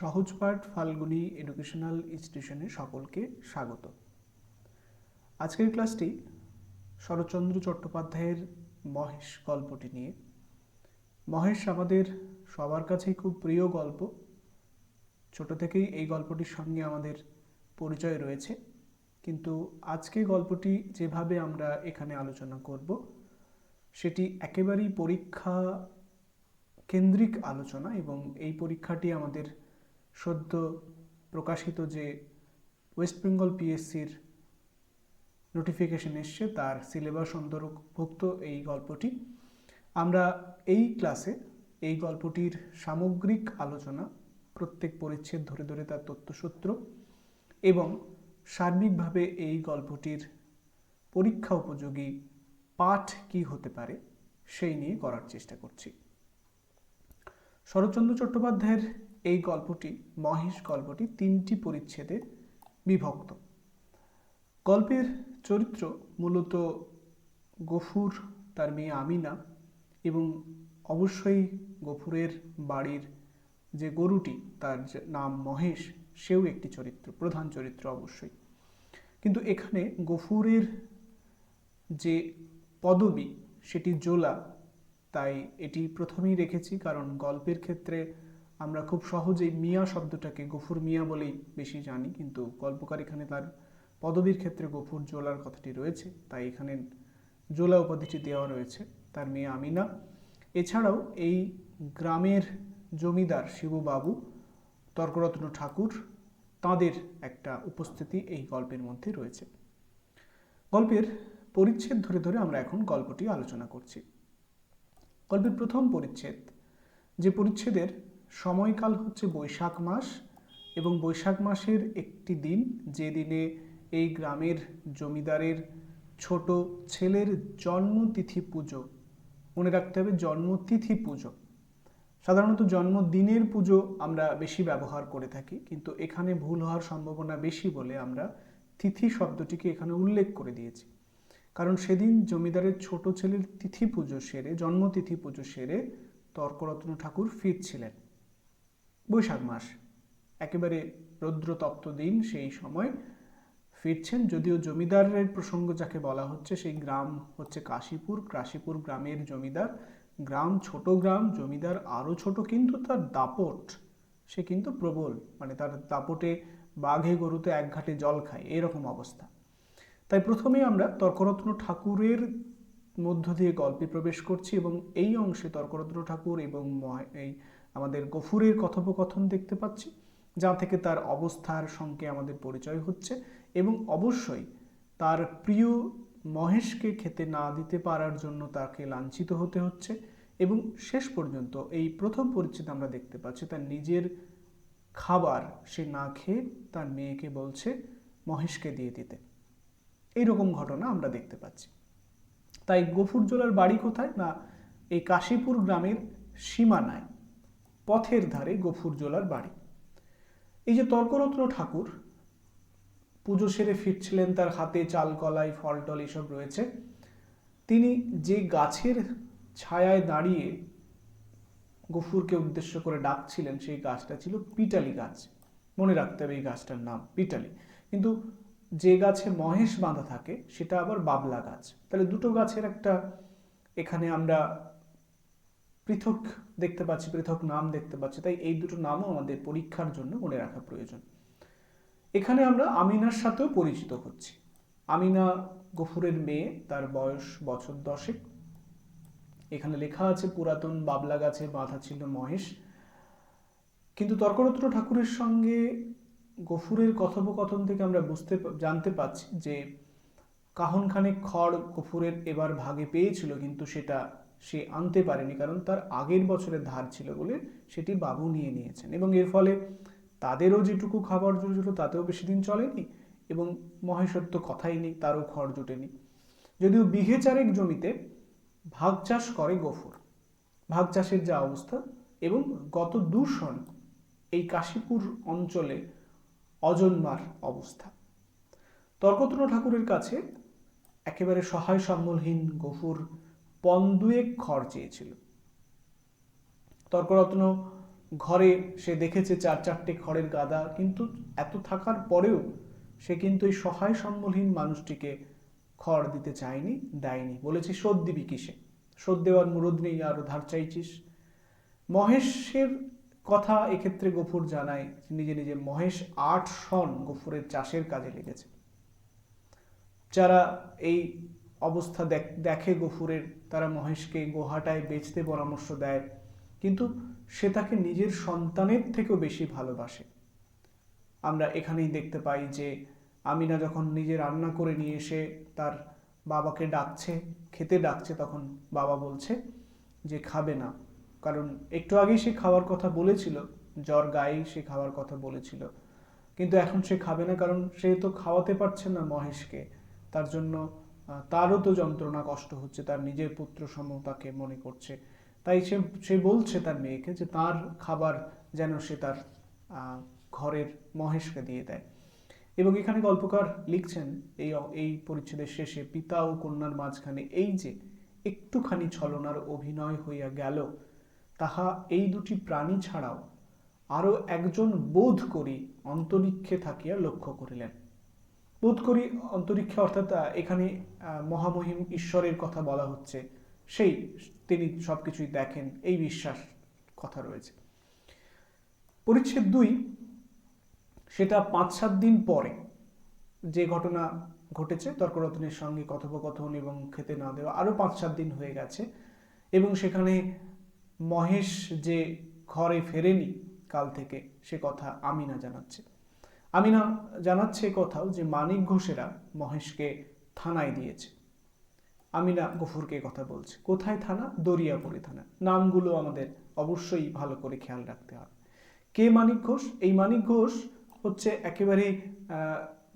সহজপাঠ Falguni educational ইনস্টিটিউশনে সকলকে স্বাগত। আজকের ক্লাসটি শরৎচন্দ্র চট্টোপাধ্যায়ের মহেশ গল্পটি নিয়ে। মহেশ আমাদের সবার কাছেই খুব প্রিয় গল্প। ছোট থেকেই এই গল্পটির সঙ্গে আমাদের পরিচয় রয়েছে। কিন্তু আজকে গল্পটি যেভাবে আমরা এখানে আলোচনা করব, সেটি একেবারেই পরীক্ষা কেন্দ্রিক আলোচনা এবং এই পরীক্ষাটি আমাদের সদ্য প্রকাশিত যে ওয়েস্ট বেঙ্গল পিএসসির নোটিফিকেশন এসছে, তার সিলেবাস অন্তর্ভুক্ত এই গল্পটি। আমরা এই ক্লাসে এই গল্পটির সামগ্রিক আলোচনা, প্রত্যেক পরিচ্ছেদ ধরে ধরে তার তথ্যসূত্র এবং সার্বিকভাবে এই গল্পটির পরীক্ষা উপযোগী পাঠ কি হতে পারে, সেই নিয়ে করার চেষ্টা করছি। শরৎচন্দ্র চট্টোপাধ্যায়ের এই গল্পটি, মহেশ গল্পটি তিনটি পরিচ্ছেদে বিভক্ত। গল্পের চরিত্র মূলত গফুর, তার মেয়ে আমিনা এবং অবশ্যই গফুরের বাড়ির যে গরুটি, তার নাম মহেশ, সেও একটি চরিত্র, প্রধান চরিত্র অবশ্যই। কিন্তু এখানে গফুরের যে পদবি, সেটি জোলা, তাই এটি প্রথমেই রেখেছি, কারণ গল্পের ক্ষেত্রে আমরা খুব সহজেই মিয়া শব্দটাকে গফুর মিয়া বলেই বেশি জানি, কিন্তু গল্পকার এখানে তার পদবীর ক্ষেত্রে গফুর জোলার কথাটি রয়েছে, তাই এখানে জোলা উপাধিটি দেওয়া রয়েছে, তার মেয়ে আমিনা। এছাড়াও এই গ্রামের জমিদার শিববাবু, তর্করত্ন ঠাকুর, তাঁদের একটা উপস্থিতি এই গল্পের মধ্যে রয়েছে। গল্পের পরিচ্ছেদ ধরে ধরে আমরা এখন গল্পটি আলোচনা করছি। গল্পের প্রথম পরিচ্ছেদ, যে পরিচ্ছেদের সময়কাল হচ্ছে বৈশাখ মাস এবং বৈশাখ মাসের একটি দিন, যে দিনে এই গ্রামের জমিদারের ছোট ছেলের জন্মতিথি পুজো, মনে রাখতে হবে জন্মতিথি পুজো। সাধারণত জন্মদিনের পুজো আমরা বেশি ব্যবহার করে থাকি, কিন্তু এখানে ভুল হওয়ার সম্ভাবনা বেশি বলে আমরা তিথি শব্দটিকে এখানে উল্লেখ করে দিয়েছি। কারণ সেদিন জমিদারের ছোট ছেলের তিথি পুজো সেরে, জন্মতিথি পুজো সেরে তর্করত্ন ঠাকুর ফিরছিলেন। বৈশাখ মাস। একেবারে রৌদ্রতপ্ত দিন সেই সময়। ফিরছেন যদিও জমিদারের প্রসঙ্গ যাকে বলা হচ্ছে সেই গ্রাম হচ্ছে কাশীপুর। কাশীপুর গ্রামের জমিদার। গ্রাম ছোট গ্রাম, জমিদার আরও ছোট কিন্তু তার দাপট, সে কিন্তু প্রবল। মানে তার দাপটে বাঘে গরুতে এক ঘাটে জল খায়, এরকম অবস্থা। তাই প্রথমে আমরা তর্করত্ন ঠাকুরের মধ্য দিয়ে গল্পে প্রবেশ করছি এবং এই অংশে তর্করত্ন ঠাকুর এবং এই আমাদের গফুরের কথোপকথন দেখতে পাচ্ছি, যা থেকে তার অবস্থার সঙ্গে আমাদের পরিচয় হচ্ছে এবং অবশ্যই তার প্রিয় মহেশকে খেতে না দিতে পারার জন্য তাকে লাঞ্ছিত হতে হচ্ছে এবং শেষ পর্যন্ত এই প্রথম পরিচিত আমরা দেখতে পাচ্ছি, তার নিজের খাবার সে না খেয়ে তার মেয়েকে বলছে মহেশকে দিয়ে দিতে। এইরকম ঘটনা আমরা দেখতে পাচ্ছি। তাই গফুরজোলার বাড়ি কোথায় না এই কাশীপুর গ্রামের সীমানায়? পথের ধারে গফুরজোলার বাড়ি। এই যে তর্করত্ন ঠাকুর, পুজো সেরে ফিরছিলেন তার হাতে চাল, কলাই, ফল, টল এসব রয়েছে। তিনি যে গাছের ছায়ায় দাঁড়িয়ে গফুরকে উদ্দেশ্য করে ডাকছিলেন, সেই গাছটা ছিল পিটালি গাছ। মনে রাখতে হবে এই গাছটার নাম, পিটালি। কিন্তু যে গাছে মহেশ বাঁধা থাকে, সেটা আবার বাবলা গাছ। তাহলে দুটো গাছের একটা, এখানে আমরা পৃথক দেখতে পাচ্ছি, পৃথক নাম দেখতে পাচ্ছি। তাই এই দুটো নামও আমাদের পরীক্ষার জন্য মনে রাখা প্রয়োজন। এখানে আমরা আমিনার সাথেও পরিচিত হচ্ছি। আমিনা গফুরের মেয়ে, তার বয়স বছর দশেক। এখানে লেখা আছে, পুরাতন বাবলা গাছে বাঁধা ছিল মহেশ। কিন্তু তর্করত্ন ঠাকুরের সঙ্গে গফুরের কথোপকথন থেকে আমরা বুঝতে জানতে পাচ্ছি যে কাহন খানেক খড় গফুরের এবার ভাগে পেয়েছিল, কিন্তু সেটা সে আনতে পারেনি, কারণ তার আগের বছরের ধার ছিল বলে সেটি বাবু নিয়ে নিয়েছেন। এবং এর ফলে তাদেরও যেটুকু খাবার জুটেছিল, তাতেও বেশি দিন চলেনি এবং মহেশ্বর তো কথাই নেই, তারও খড় জুটেনি। যদিও বিঘে চারেক জমিতে ভাগ চাষ করে গফুর। ভাগ চাষের যা অবস্থা এবং গত দূষণ এই কাশীপুর অঞ্চলে অজন্মার অবস্থা। তর্কত্ন ঠাকুরের কাছে একেবারে সহায় সম্বলহীন গফুর পন্দুয়েক খড় চেয়েছিল। তর্করত্ন ঘরে সে দেখেছে চার চারটে খড়ের গাদা, কিন্তু এত থাকার পরেও সে কিন্তু এই সহায় সম্বলহীন মানুষটিকে খড় দিতে চায়নি, দেয়নি। বলেছে, শোধ দিবি কিসে? শোধ দেওয়ার মুরদ নেই আরও ধার চাইছিস? মহেশের কথা এক্ষেত্রে গফুর জানায়, নিজে নিজে মহেশ আট সন গফুরের চাষের কাজে লেগেছে। যারা এই অবস্থা দেখ- গফুরের। তারা মহেশকে গোহাটায় বেচতে পরামর্শ দেয়। কিন্তু সে তাকে নিজের সন্তানের থেকেও বেশি ভালোবাসে। আমরা এখানেই দেখতে পাই যে আমিনা যখন নিজে রান্না করে নিয়ে এসে তার বাবাকে ডাকছে, খেতে ডাকছে, তখন বাবা বলছে যে খাবে না। কারণ একটু আগেই সে খাওয়ার কথা বলেছিল, জ্বর গায়েই সে খাওয়ার কথা বলেছিল। কিন্তু এখন সে খাবে না, কারণ সে তো খাওয়াতে পারছে না মহেশকে। তার জন্য তারও তো যন্ত্রণা, কষ্ট হচ্ছে, তার নিজের পুত্র সম তাকে মনে করছে। তাই সে সে বলছে তার মেয়েকে যে তার খাবার যেন সে তার ঘরের মহেশকে দিয়ে দেয়। এবং এখানে গল্পকার লিখছেন এই এই পরিচ্ছেদের শেষে, পিতা ও কন্যার মাঝখানে এই যে একটুখানি ছলনার অভিনয় হইয়া গেল, তাহা এই দুটি প্রাণী ছাড়াও আরও একজন বোধ করি অন্তরিক্ষে থাকিয়া লক্ষ্য করিলেন। বোধ করি অন্তরিক্ষে অর্থাৎ এখানে মহামহিম ঈশ্বরের কথা বলা হচ্ছে। সেই তিনি সবকিছুই দেখেন, এই বিশ্বাস কথা রয়েছে। পরিচ্ছেদ দুই, সেটা পাঁচ সাত দিন পরে যে ঘটনা ঘটেছে তর্করত্নের সঙ্গে কথোপকথন এবং খেতে না দেওয়া আরও পাঁচ সাত দিন হয়ে গেছে এবং সেখানে মহেশ যে ঘরে ফেরেনি কাল থেকে, সে কথা আমিনা জানাচ্ছে। আমিনা জানাচ্ছে এ কথাও যে মানিক ঘোষেরা মহেশকে থানায় দিয়েছে। আমিনা গফুরকে কথা বলছে। কোথায় থানা? দরিয়াপুরে থানা। নামগুলো আমাদের অবশ্যই ভালো করে খেয়াল রাখতে হবে। কে মানিক ঘোষ? এই মানিক ঘোষ হচ্ছে একেবারে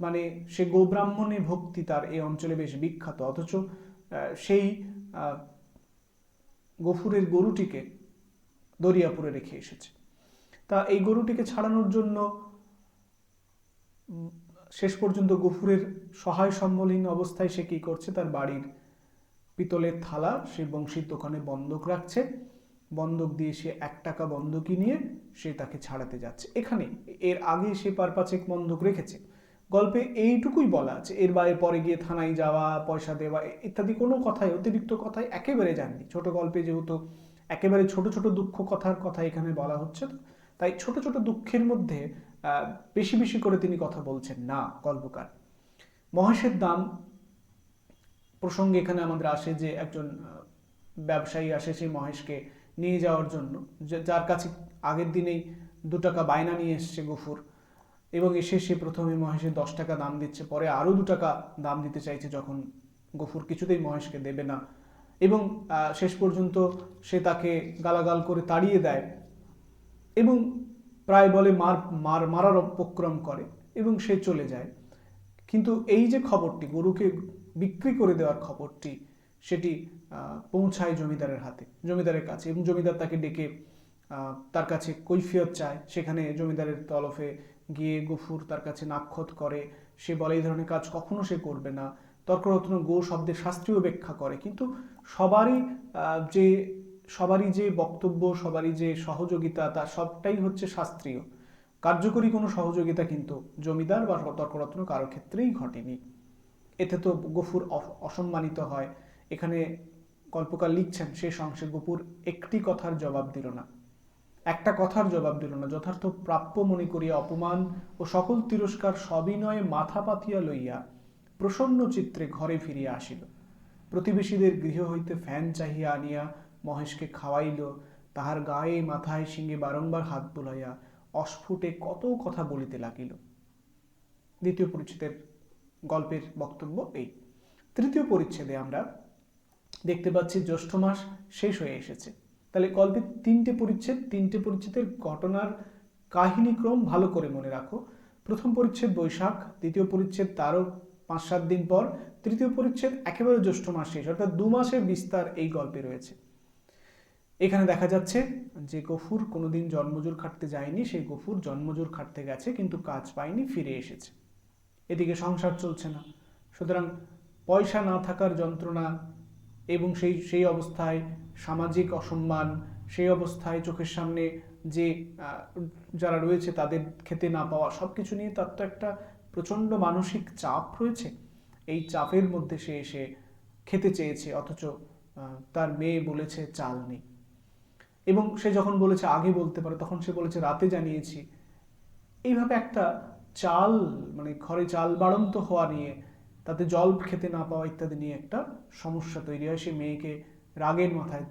মানে সে গোব্রাহ্মণে ভক্তি, তার এই অঞ্চলে বেশ বিখ্যাত। অথচ সেই গফুরের গরুটিকে দরিয়াপুরে রেখে এসেছে। তা এই গরুটিকে ছাড়ানোর জন্য শেষ পর্যন্ত গফুরের সহায় সম্বলহীন অবস্থায় সে কি করছে? তার বাড়ির পিতলের থালা সে বংশীর দোকানে বন্ধক রাখছে। বন্ধক দিয়ে সে এক টাকা বন্ধকি নিয়ে সে তাকে ছাড়াতে যাচ্ছে। এখানে এর আগে সে পার পাঁচেক বন্ধক রেখেছে। গল্পে এইটুকুই বলা আছে। এর বাইরে পরে গিয়ে থানায় যাওয়া, পয়সা দেওয়া ইত্যাদি কোনো কথাই অতিরিক্ত কথাই একেবারে যাননি। ছোট গল্পে যেহেতু একেবারে ছোট ছোট দুঃখ কথার কথা এখানে বলা হচ্ছে, তাই ছোট ছোট দুঃখের মধ্যে বেশি বেশি করে তিনি কথা বলছেন, না, গল্পকার। মহেশের দাম প্রসঙ্গে এখানে আমাদের আসে যে একজন ব্যবসায়ী আসে সেই মহেশকে নিয়ে যাওয়ার জন্য যার কাছে আগের দিনেই দু টাকা বায়না নিয়ে এসছে গফুর এবং এসে সে প্রথমে মহেশের দশ টাকা দাম দিচ্ছে, পরে আরও দু টাকা দাম দিতে চাইছে যখন গফুর কিছুতেই মহেশকে দেবে না এবং শেষ পর্যন্ত সে তাকে গালাগাল করে তাড়িয়ে দেয় এবং প্রায় বলে মার মার, মারার উপক্রম করে এবং সে চলে যায়। কিন্তু এই যে খবরটি, গরুকে বিক্রি করে দেওয়ার খবরটি, সেটি পৌঁছায় জমিদারের হাতে, জমিদারের কাছে এবং জমিদার তাকে ডেকে তার কাছে কৈফিয়ত চায়। সেখানে জমিদারের তলফে গিয়ে গফুর তার কাছে নাক্ষত করে। সে বলে, এই ধরনের কাজ কখনো সে করবে না। তর্করত্ন গো শব্দের শাস্ত্রীয় ব্যাখ্যা করে। কিন্তু সবারই যে সবারই যে বক্তব্য, সবারই যে সহযোগিতা, তা সবটাই হচ্ছে শাস্ত্রীয়। কার্যকরী কোনো সহযোগিতা কিন্তু জমিদার বা তর্করত্ন কারও ক্ষেত্রেই ঘটেনি। এতে তো গফুর অসম্মানিত হয়। এখানে গল্পকার লিখছেন শেষ অংশে গফুর একটি কথার জবাব দিল না। একটা কথার জবাব দিল না। যথার্থ প্রাপ্য মনে করিয়া অপমান ও সকল তিরস্কার সবিনয়ে মাথা পাতিয়া লইয়া প্রসন্ন চিত্রে ঘরে ফিরিয়া আসিল। প্রতিবেশীদের গৃহ হইতে ফ্যান চাহিয়া আনিয়া মহেশকে খাওয়াইল, তাহার গায়ে মাথায় শিঙ্গে বারংবার হাত বুলাইয়া অস্ফুটে কত কথা বলিতে লাগিল। দ্বিতীয় পরিচ্ছেদের গল্পের বক্তব্য এই। তৃতীয় পরিচ্ছেদে আমরা দেখতে পাচ্ছি জ্যৈষ্ঠ মাস শেষ হয়ে এসেছে। তাহলে গল্পের তিনটে পরিচ্ছেদ, তিনটে পরিচ্ছেদের ঘটনার কাহিনীক্রম ভালো করে মনে রাখো। প্রথম পরিচ্ছেদ বৈশাখ, দ্বিতীয় পরিচ্ছেদ তারও পাঁচ সাত দিন পর, তৃতীয় পরিচ্ছেদ একেবারে জ্যৈষ্ঠ মাস শেষ, অর্থাৎ দু মাসের বিস্তার এই গল্পে রয়েছে। এখানে দেখা যাচ্ছে যে গফুর কোনোদিন জন্মজোর খাটতে যায়নি, সেই গফুর জন্মজোর খাটতে গেছে, কিন্তু কাজ পায়নি, ফিরে এসেছে। এদিকে সংসার চলছে না। সুতরাং পয়সা না থাকার যন্ত্রণা এবং সেই সেই অবস্থায় সামাজিক অসম্মান, সেই অবস্থায় চোখের সামনে যে যারা রয়েছে তাদের খেতে না পাওয়া সব কিছু নিয়ে তার তো একটা প্রচণ্ড মানসিক চাপ রয়েছে। এই চাপের মধ্যে সে এসে খেতে চেয়েছে, অথচ তার মেয়ে বলেছে, চাল নেই। এবং সে যখন বলেছে, আগে বলতে পারে, তখন সে বলেছে, রাতে জানিয়েছি। এইভাবে একটা চাল মানে ঘরে চাল বাড়ন্ত হওয়া নিয়ে, তাতে জল খেতে না পাওয়া ইত্যাদি নিয়ে একটা সমস্যা তৈরি হয়। সে মেয়েকে রাগের মাথায়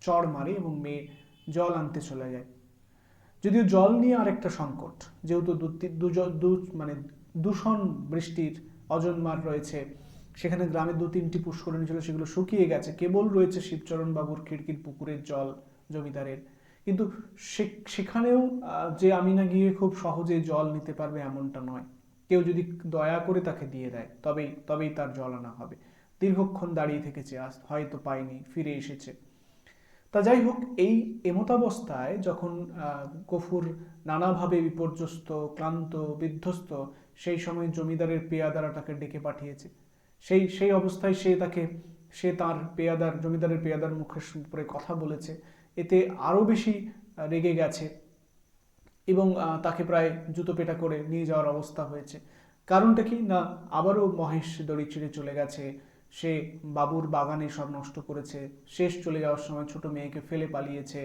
চড় মারে এবং মেয়ে জল আনতে চলে যায়। যদিও জল নিয়ে আর একটা সংকট, যেহেতু দু মানে দূষণ বৃষ্টির অজন্মার রয়েছে, সেখানে গ্রামে দু তিনটি পুষ্করণী ছিল, সেগুলো শুকিয়ে গেছে। কেবল রয়েছে শিবচরণ বাবুর খিড়কির পুকুরের জল। জমিদারের। কিন্তু সেখানেও যে আমি না গিয়ে খুব সহজে জল নিতে পারবে এমনটা নয়। কেউ যদি দয়া করে তাকে দিয়ে দেয়, তবেই তবেই তার জল আনা হবে। দীর্ঘক্ষণ দাঁড়িয়ে থেকেছে, আজ হয়তো পায়নি, ফিরে এসেছে। তা যাই হোক, এই এমতাবস্থায় যখন গফুর নানাভাবে বিপর্যস্ত, ক্লান্ত, বিধ্বস্ত, সেই সময় জমিদারের পেয়াদারা তাকে ডেকে পাঠিয়েছে। সেই সেই অবস্থায় সে তাকে, সে তার পেয়াদার, জমিদারের পেয়াদার মুখের উপরে কথা বলেছে। এতে আরও বেশি রেগে গেছে এবং তাকে প্রায় জুতো পেটা করে নিয়ে যাওয়ার অবস্থা হয়েছে। কারণটা কি? না, আবারও মহেশ দড়ি ছিঁড়ে চলে গেছে। সে বাবুর বাগানে সব নষ্ট করেছে। শেষ চলে যাওয়ার সময় ছোট মেয়েকে ফেলে পালিয়েছে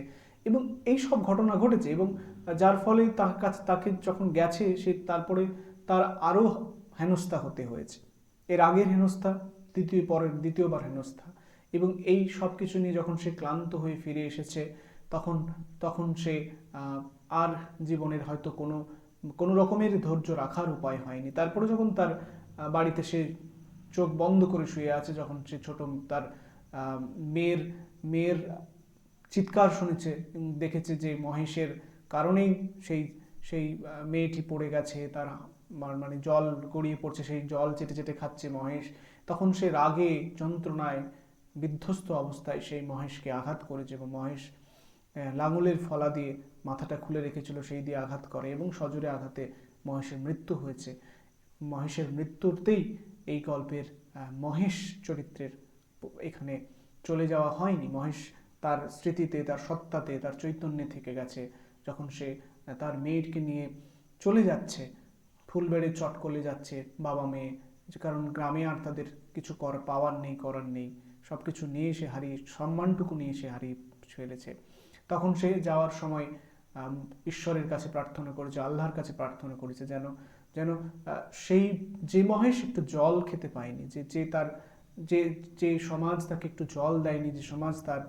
এবং এই সব ঘটনা ঘটেছে এবং যার ফলে তার কাছে, তাকে যখন গেছে, সে তারপরে তার আরও হেনস্থা হতে হয়েছে। এর আগের হেনস্থা, দ্বিতীয় পরের, দ্বিতীয়বার হেনস্থা। এবং এই সব কিছু নিয়ে যখন সে ক্লান্ত হয়ে ফিরে এসেছে, তখন তখন সে আর জীবনের হয়তো কোনো কোনো রকমের ধৈর্য রাখার উপায় হয়নি। তারপরে যখন তার বাড়িতে সে চোখ বন্ধ করে শুয়ে আছে, যখন সে ছোট তার মেয়ের মেয়ের চিৎকার শুনেছে দেখেছে যে মহেশের কারণেই সেই সেই মেয়েটি পড়ে গেছে, তার মানে জল গড়িয়ে পড়ছে, সেই জল চেটে চেটে খাচ্ছে মহেশ, তখন সে রাগে, যন্ত্রণায় বিধ্বস্ত অবস্থায় সেই মহেশকে আঘাত করেছে এবং মহেশ লাঙলের ফলা দিয়ে মাথাটা খুলে রেখেছিল, সেই দিয়ে আঘাত করে এবং সজোরে আঘাতে মহেশের মৃত্যু হয়েছে। মহেশের মৃত্যুতেই এই গল্পের মহেশ চরিত্রের এখানে চলে যাওয়া হয়নি। মহেশ তার স্মৃতিতে, তার সত্তাতে, তার চৈতন্যে থেকে গেছে যখন সে তার মেয়েকে নিয়ে চলে যাচ্ছে। ফুলবেড়ে চট করলে যাচ্ছে বাবা মেয়ে, কারণ গ্রামে আর তাদের কিছু কর, পাওয়ার নেই, করার নেই। সব কিছু নিয়ে সে হারিয়ে, সম্মানটুকু নিয়ে সে হারিয়ে ফেলেছে। তখন সে যাওয়ার সময় ঈশ্বরের কাছে প্রার্থনা করেছে, আল্লাহর কাছে প্রার্থনা করেছে যেন যেন সেই, যে মহেশ একটু জল খেতে পায়নি, যে যে তার, যে যে সমাজ তাকে একটু জল দেয়নি, যে সমাজ তার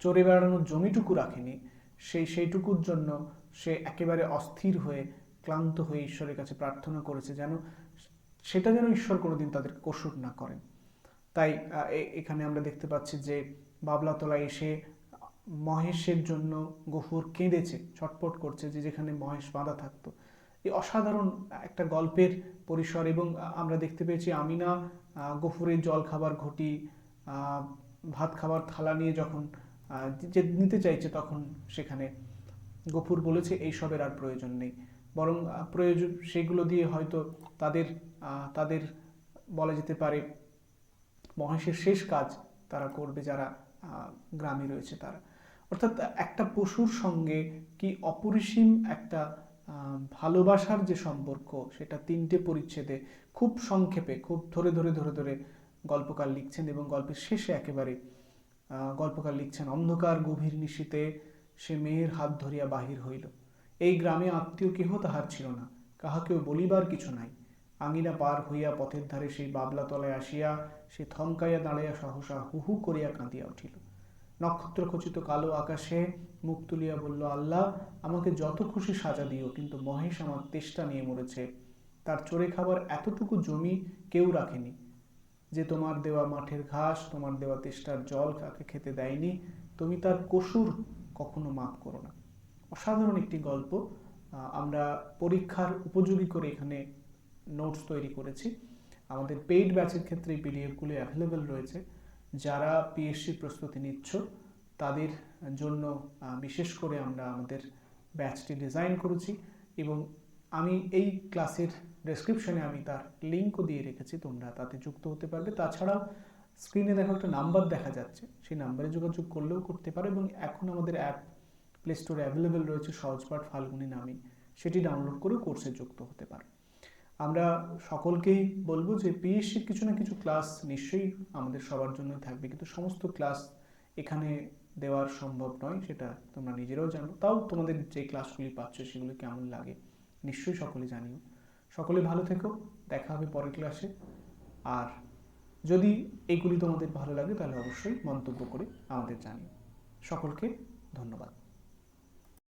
চড়ে বেড়ানোর জমিটুকু রাখেনি সেই সেইটুকুর জন্য সে একেবারে অস্থির হয়ে, ক্লান্ত হয়ে ঈশ্বরের কাছে প্রার্থনা করেছে যেন, সেটা যেন ঈশ্বর কোনোদিন তাদেরকে কসুর না করেন। তাই এখানে আমরা দেখতে পাচ্ছি যে বাবলাতলা এসে মহেশের জন্য গফুর কেঁদেছে, ছটপট করছে যে যেখানে মহেশ বাঁধা থাকতো। এই অসাধারণ একটা গল্পের পরিসর এবং আমরা দেখতে পেয়েছি আমিনা গফুরের জল খাবার ঘটি ভাত খাবার থালা নিয়ে যখন যে নিতে চাইছে তখন সেখানে গফুর বলেছে এইসবের আর প্রয়োজন নেই। বরং প্রয়োজন, সেগুলো দিয়ে হয়তো তাদের তাদের বলা যেতে পারে মহেশের শেষ কাজ তারা করবে যারা গ্রামে রয়েছে তারা। অর্থাৎ একটা পশুর সঙ্গে কি অপরিসীম একটা ভালোবাসার যে সম্পর্ক, সেটা তিনটে পরিচ্ছেদে খুব সংক্ষেপে, খুব ধরে ধরে ধরে ধরে গল্পকার লিখছেন এবং গল্পের শেষে একেবারে গল্পকার লিখছেন, অন্ধকার গভীর নিশীতে সে মেয়ের হাত ধরিয়া বাহির হইল। এই গ্রামে আত্মীয় কেহ তাহার ছিল না। কাহাকেও বলিবার কিছু নাই। আঙিনা পার হইয়া পথের ধারে সেই বাবলা তলায় আসিয়া সে থমকাইয়া দাঁড়াইয়া সহসা হুহু করিয়া কাঁদিয়া উঠিল। নক্ষত্র খচিত কালো আকাশে মুখ তুলিয়া বলল, আল্লাহ, আমাকে যত খুশি সাজা দিও, কিন্তু মহেশ আমার তেষ্টা নিয়ে মরেছে। তার চড়ে খাবার এতটুকু জমি কেউ রাখেনি। যে তোমার দেওয়া মাঠের ঘাস, তোমার দেওয়া তেষ্টার জল কাকে খেতে দেয়নি, তুমি তার কসুর কখনো মাফ করো না। অসাধারণ একটি গল্প। আমরা পরীক্ষার উপযোগী করে এখানে নোটস তৈরি করেছি। আমাদের পেইড ব্যাচের ক্ষেত্রে এই পিডিএফগুলি অ্যাভেলেবেল রয়েছে। যারা পিএসসি প্রস্তুতি নিচ্ছ, তাদের জন্য বিশেষ করে আমরা আমাদের ব্যাচটি ডিজাইন করেছি এবং আমি এই ক্লাসের ডেসক্রিপশনে আমি তার লিঙ্কও দিয়ে রেখেছি, তোমরা তাতে যুক্ত হতে পারবে। তাছাড়াও স্ক্রিনে দেখো একটা নাম্বার দেখা যাচ্ছে, সেই নাম্বারে যোগাযোগ করলেও করতে পারো এবং এখন আমাদের অ্যাপ প্লে স্টোরে অ্যাভেলেবেল রয়েছে সহজপাঠ ফাল্গুনি নামে। সেটি ডাউনলোড করে কোর্সে যুক্ত হতে পারো। আমরা সকলকেই বলব যে পিএসসির কিছু না কিছু ক্লাস নিশ্চয়ই আমাদের সবার জন্য থাকবে। কিন্তু সমস্ত ক্লাস এখানে দেওয়ার সম্ভব নয়, সেটা তোমরা নিজেরাও জানো। তাও তোমাদের যে ক্লাসগুলি পাচ্ছ সেগুলো কেমন লাগে নিশ্চয়ই সকলে জানিও। সকলে ভালো থেকো, দেখা হবে পরের ক্লাসে আর যদি এগুলি তোমাদের ভালো লাগে তাহলে অবশ্যই মন্তব্য করে আমাদের জানিও। সকলকে ধন্যবাদ।